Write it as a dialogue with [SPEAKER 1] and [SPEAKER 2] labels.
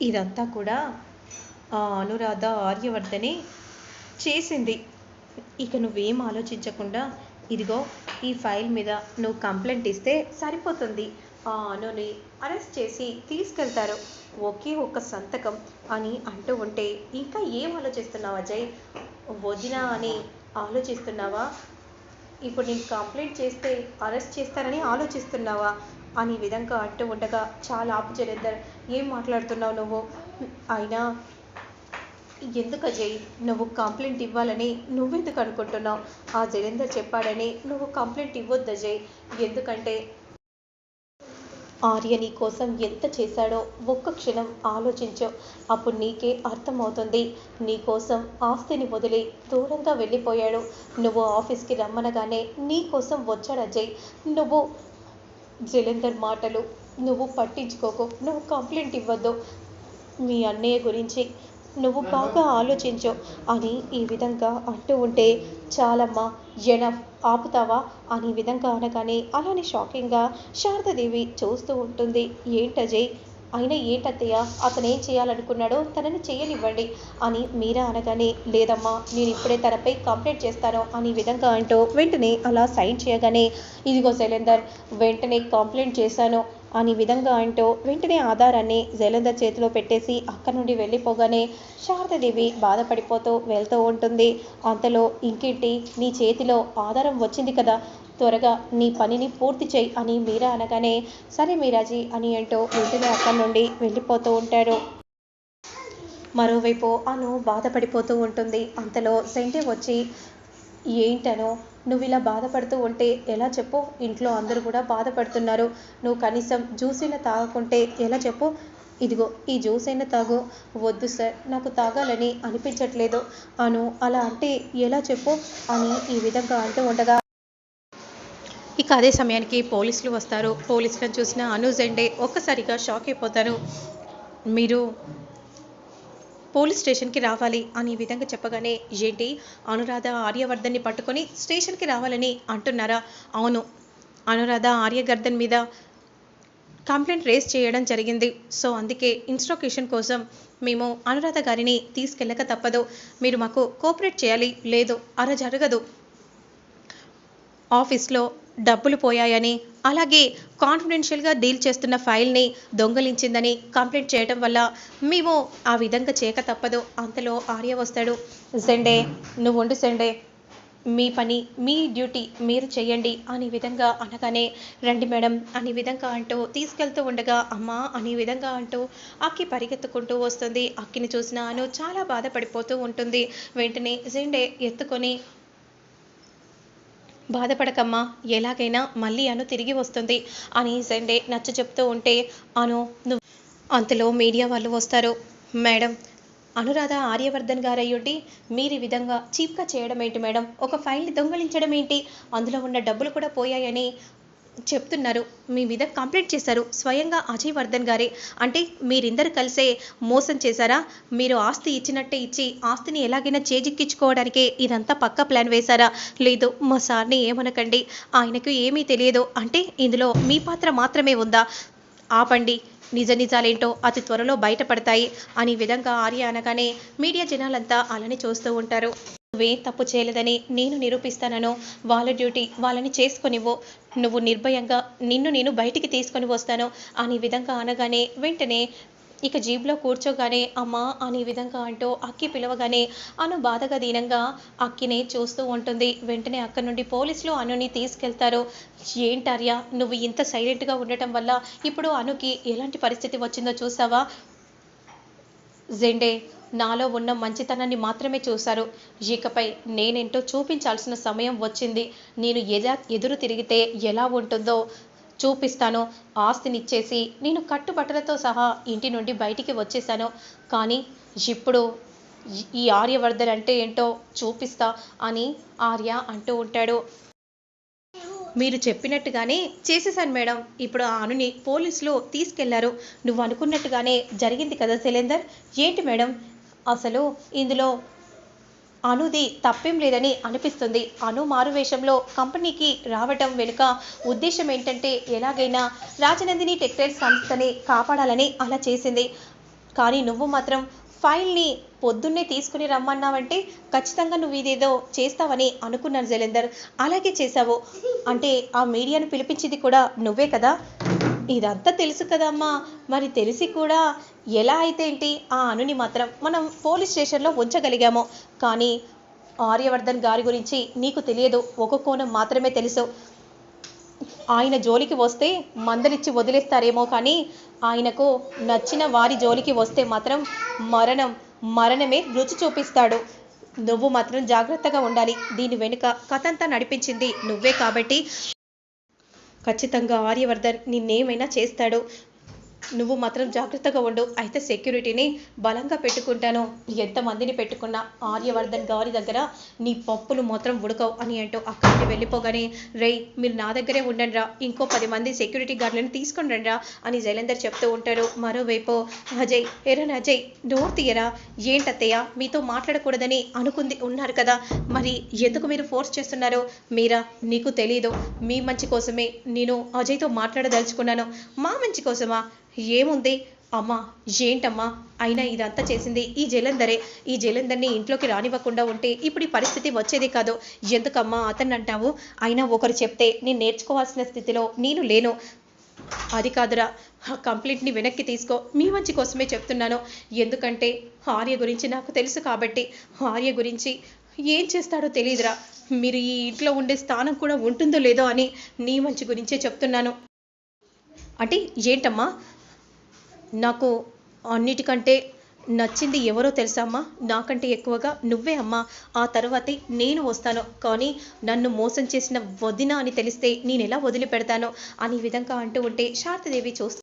[SPEAKER 1] ఇదంతా కూడా ఆ అనురాధ ఆర్యవర్ధనే చేసింది. ఇక నువ్వేం ఆలోచించకుండా ఇదిగో ఈ ఫైల్ మీద నువ్వు కంప్లైంట్ ఇస్తే సరిపోతుంది. ఆ అనుని అరెస్ట్ చేసి తీసుకెళ్తారు. ఒకే ఒక్క సంతకం అని అంటూ ఉంటే ఇంకా ఏం ఆలోచిస్తున్నావు అజయ్? వదిన అని ఆలోచిస్తున్నావా? ఇప్పుడు నేను కంప్లైంట్ చేస్తే అరెస్ట్ చేస్తారని ఆలోచిస్తున్నావా? అని విధంగా అంటూ ఉండగా చాలా ఆపు ఏం మాట్లాడుతున్నావు నువ్వు? అయినా ఎందుకు అజయ్? నువ్వు కంప్లైంట్ ఇవ్వాలని నువ్వెందుకు అనుకుంటున్నావు? ఆ జరేందర్ చెప్పాడని నువ్వు కంప్లైంట్ ఇవ్వద్దు అజయ్. ఎందుకంటే ఆర్య నీ కోసం ఎంత చేశాడో ఒక్క క్షణం ఆలోచించు. అప్పుడు నీకే అర్థమవుతుంది. నీ కోసం ఆస్తిని వదిలి దూరంగా వెళ్ళిపోయాడు. నువ్వు ఆఫీస్కి రమ్మనగానే నీ కోసం వచ్చాడు అజయ్. నువ్వు జలంధర్ మాటలు నువ్వు పట్టించుకోకు నువ్వు కంప్లైంట్ ఇవ్వద్దు మీ అన్నయ్య గురించి నువ్వు బాగా ఆలోచించు అని ఈ విధంగా అంటూ ఉంటే చాలమ్మా ఎనఫ్ ఆపుతావా? అని విధంగా అనగానే అలానే షాకింగ్గా శారదాదేవి చూస్తూ ఉంటుంది. ఏంటజయ్ అయినా ఏంటత్తయ్య? అతను ఏం చేయాలనుకున్నాడో తనని చేయనివ్వండి అని మీరా అనగానే లేదమ్మా నేను ఇప్పుడే తనపై కంప్లైంట్ చేస్తాను అని విధంగా అంటూ వెంటనే అలా సైన్ చేయగానే ఇదిగో శైలేందర్ వెంటనే కంప్లైంట్ చేశాను అని విధంగా అంటూ వెంటనే ఆధారాన్ని జలంధర్ చేతిలో పెట్టేసి అక్కడ నుండి వెళ్ళిపోగానే శారదాదేవి బాధపడిపోతూ వెళ్తూ ఉంటుంది. అంతలో ఇంకేంటి? నీ చేతిలో ఆధారం వచ్చింది కదా త్వరగా నీ పనిని పూర్తి చేయి అని మీరా అనగానే సరే మీరాజీ అని అంటూ వెంటనే అక్కడి నుండి వెళ్ళిపోతూ ఉంటారు మరోవైపు అను బాధపడిపోతూ ఉంటుంది. అంతలో సెంటి వచ్చి ఏంటనో? నువ్వు ఇలా బాధపడుతూ ఉంటే ఎలా చెప్పు? ఇంట్లో అందరూ కూడా బాధపడుతున్నారు. నువ్వు కనీసం జ్యూస్ అయినా తాగకుంటే ఎలా చెప్పు? ఇదిగో ఈ జ్యూస్ అయినా తాగు. వద్దు సార్ నాకు తాగాలని అనిపించట్లేదు. అను అలా అంటే ఎలా చెప్పు? అని ఈ విధంగా అంటూ ఉండగా ఇక అదే సమయానికి పోలీసులు వస్తారు. పోలీసులను చూసిన అనూజ్ అండే ఒక్కసారిగా షాక్ అయిపోతారు. మీరు పోలీస్ స్టేషన్కి రావాలి అని విధంగా చెప్పగానే ఏంటి? అనురాధ ఆర్యవర్ధన్ని పట్టుకొని స్టేషన్కి రావాలని అంటున్నారా? అవును. అనురాధ ఆర్యవర్ధన్ మీద కంప్లైంట్ రేస్ చేయడం జరిగింది. సో అందుకే ఇన్స్ట్రక్షన్ కోసం మేము అనురాధ గారిని తీసుకెళ్ళక తప్పదు. మీరు మాకు కోఆపరేట్ చేయాలి. లేదు అలా జరగదు ఆఫీస్లో డబ్బులు పోయాయని అలాగే కాన్ఫిడెన్షియల్గా డీల్ చేస్తున్న ఫైల్ని దొంగలించిందని కంప్లైంట్ చేయడం వల్ల మేము ఆ విధంగా చేయక తప్పదు. అంతలో ఆర్య వస్తాడు. సెండే నువ్వు ఉండు సెండే. మీ పని మీ డ్యూటీ మీరు చేయండి అని విధంగా అనగానే రండి మేడం అని విధంగా అంటూ తీసుకెళ్తూ ఉండగా అమ్మా అనే విధంగా అంటూ అక్కి పరిగెత్తుకుంటూ వస్తుంది. అక్కిని చూసిన అను చాలా బాధపడిపోతూ ఉంటుంది. వెంటనే జెండే ఎత్తుకొని బాధపడకమ్మా ఎలాగైనా మళ్ళీ అను తిరిగి వస్తుంది అని సండే నచ్చ చెప్తూ ఉంటే అను నువ్వు అంతలో మీడియా వాళ్ళు వస్తారు. మేడం అనురాధ ఆర్యవర్ధన్ గారయ్యుండి మీరు ఈ విధంగా చీప్గా చేయడం ఏంటి మేడం? ఒక ఫైల్ని దొంగలించడం ఏంటి అందులో ఉన్న డబ్బులు కూడా పోయాయని చెప్తున్నారు. మీ మీద కంప్లైంట్ చేశారు. స్వయంగా అజయ్ వర్ధన్ గారే. అంటే మీరిందరు కలిసే మోసం చేశారా? మీరు ఆస్తి ఇచ్చినట్టే ఇచ్చి ఆస్తిని ఎలాగైనా చేజిక్కించుకోవడానికే ఇదంతా పక్క ప్లాన్ వేశారా? లేదు మా సార్ని ఏమనకండి. ఆయనకు ఏమీ తెలియదు. అంటే ఇందులో మీ పాత్ర మాత్రమే ఉందా? ఆపండి. నిజ నిజాలేంటో అతి త్వరలో బయటపడతాయి అనే విధంగా ఆర్య అనగానే మీడియా జనాలంతా అలానే చూస్తూ ఉంటారు. నువ్వే తప్పు చేయలేదని నేను నిరూపిస్తానను. వాళ్ళ డ్యూటీ వాళ్ళని చేసుకొనివ్వు. నువ్వు నిర్భయంగా నిన్ను నేను బయటికి తీసుకొని వస్తాను అనే విధంగా అనగానే వెంటనే ఇక జీబ్లో కూర్చోగానే అమ్మా అనే విధంగా అంటూ అక్కి పిలవగానే అను బాధగా దీనంగా అక్కిని చూస్తూ ఉంటుంది. వెంటనే అక్కడి నుండి పోలీసులు అనుని తీసుకెళ్తారు. ఏంటార్య నువ్వు ఇంత సైలెంట్గా ఉండటం వల్ల ఇప్పుడు అనుకి ఎలాంటి పరిస్థితి వచ్చిందో చూసావా? జెండే నాలో ఉన్న మంచితనాన్ని మాత్రమే చూశారు. ఇకపై నేనేంటో చూపించాల్సిన సమయం వచ్చింది. నేను ఎలా ఎదురు తిరిగితే ఎలా ఉంటుందో చూపిస్తాను. ఆస్తినిచ్చేసి నేను కట్టుబట్టలతో సహా ఇంటి నుండి బయటికి వచ్చేసాను కానీ ఇప్పుడు ఈ- ఆర్యవర్ధన్ అంటే ఏంటో చూపిస్తా అని ఆర్య అంటూ ఉంటాడు. మీరు చెప్పినట్టుగానే చేసేసాను మేడం. ఇప్పుడు ఆ అనుని పోలీసులు తీసుకెళ్ళారు. నువ్వు అనుకున్నట్టుగానే జరిగింది కదా శైలేందర్? ఏంటి మేడం? అసలు ఇందులో అనుది తప్పేం లేదని అనిపిస్తుంది. అను మారువేషంలో కంపెనీకి రావటం వెనుక ఉద్దేశం ఏంటంటే ఎలాగైనా రాజనందిని టెక్స్టైల్స్ సంస్థని కాపాడాలని అలా చేసింది. కానీ నువ్వు మాత్రం ఫైల్ని పొద్దున్నే తీసుకుని రమ్మన్నావంటే ఖచ్చితంగా నువ్వు ఇదేదో చేస్తావని అనుకున్నాను జలేందర్. అలాగే చేశావు. అంటే ఆ మీడియాను పిలిపించింది కూడా నువ్వే కదా? ఇదంతా తెలుసు కదమ్మా. మరి తెలిసి కూడా ఎలా అయితే ఏంటి ఆ అనుని మాత్రం మనం పోలీస్ స్టేషన్లో ఉంచగలిగాము. కానీ ఆర్యవర్ధన్ గారి గురించి నీకు తెలియదు ఒక కోణం మాత్రమే తెలుసు. ఆయన జోలికి వస్తే మందలిచ్చి వదిలేస్తారేమో కానీ ఆయనకు నచ్చిన వారి జోలికి వస్తే మాత్రం మరణం మరణమే రుచి చూపిస్తాడు. నువ్వు మాత్రం జాగ్రత్తగా ఉండాలి. దీని వెనుక కథంతా నడిపించింది నువ్వే కాబట్టి ఖచ్చితంగా ఆర్యవర్ధన్ నిన్నేమైనా చేస్తాడు నువ్వు మాత్రం జాగ్రత్తగా ఉండు. అయితే సెక్యూరిటీని బలంగా పెట్టుకుంటాను. ఎంతమందిని పెట్టుకున్నా ఆర్యవర్ధన్ గారి దగ్గర నీ పప్పులు మాత్రం ఉడకవు అని అంటూ అక్కడికి వెళ్ళిపోగానే రేయ్ మీరు నా దగ్గరే ఉండండి రా ఇంకో పది మంది సెక్యూరిటీ గార్డులను తీసుకొని రండి రా అని జైలేందర్ చెప్తూ ఉంటారు మరోవైపు అజయ్ ఎరన్ అజయ్ డోర్ తీయరా? ఏంటత్తయ్య మీతో మాట్లాడకూడదని అనుకుంది ఉన్నారు కదా. మరి ఎందుకు మీరు ఫోర్స్ చేస్తున్నారు? మీరా? నీకు తెలీదు. మీ మంచి కోసమే నేను అజయ్తో మాట్లాడదలుచుకున్నాను. మా మంచి కోసమా? ఏముంది? అమ్మా ఏంటమ్మా? అయినా ఇదంతా చేసింది ఈ జలంధరే. ఈ జలంధర్ని ఇంట్లోకి రానివ్వకుండా ఉంటే ఇప్పుడు ఈ పరిస్థితి వచ్చేది కాదు. ఎందుకమ్మా అతన్ని అంటావు అయినా ఒకరు చెప్తే నేను నేర్చుకోవాల్సిన స్థితిలో నేను లేను. అది కాదురా. ఆ కంప్లైంట్ని వెనక్కి తీసుకో. మీ మంచి కోసమే చెప్తున్నాను. ఎందుకంటే ఆర్య గురించి నాకు తెలుసు కాబట్టి ఆర్య గురించి ఏం చేస్తాడో తెలియదురా మీరు ఈ ఇంట్లో ఉండే స్థానం కూడా ఉంటుందో లేదో అని నీ మంచి గురించే చెప్తున్నాను. అంటే ఏంటమ్మా? నాకు అన్నిటికంటే నచ్చింది ఎవరో తెలుసా అమ్మా? నాకంటే ఎక్కువగా నువ్వే అమ్మా. ఆ తర్వాతే నేను వస్తాను. కానీ నన్ను మోసం చేసిన వదిన అని తెలిస్తే నేను ఎలా వదిలిపెడతాను? అని విధంగా అంటూ ఉంటే శారదాదేవి చూస్తూ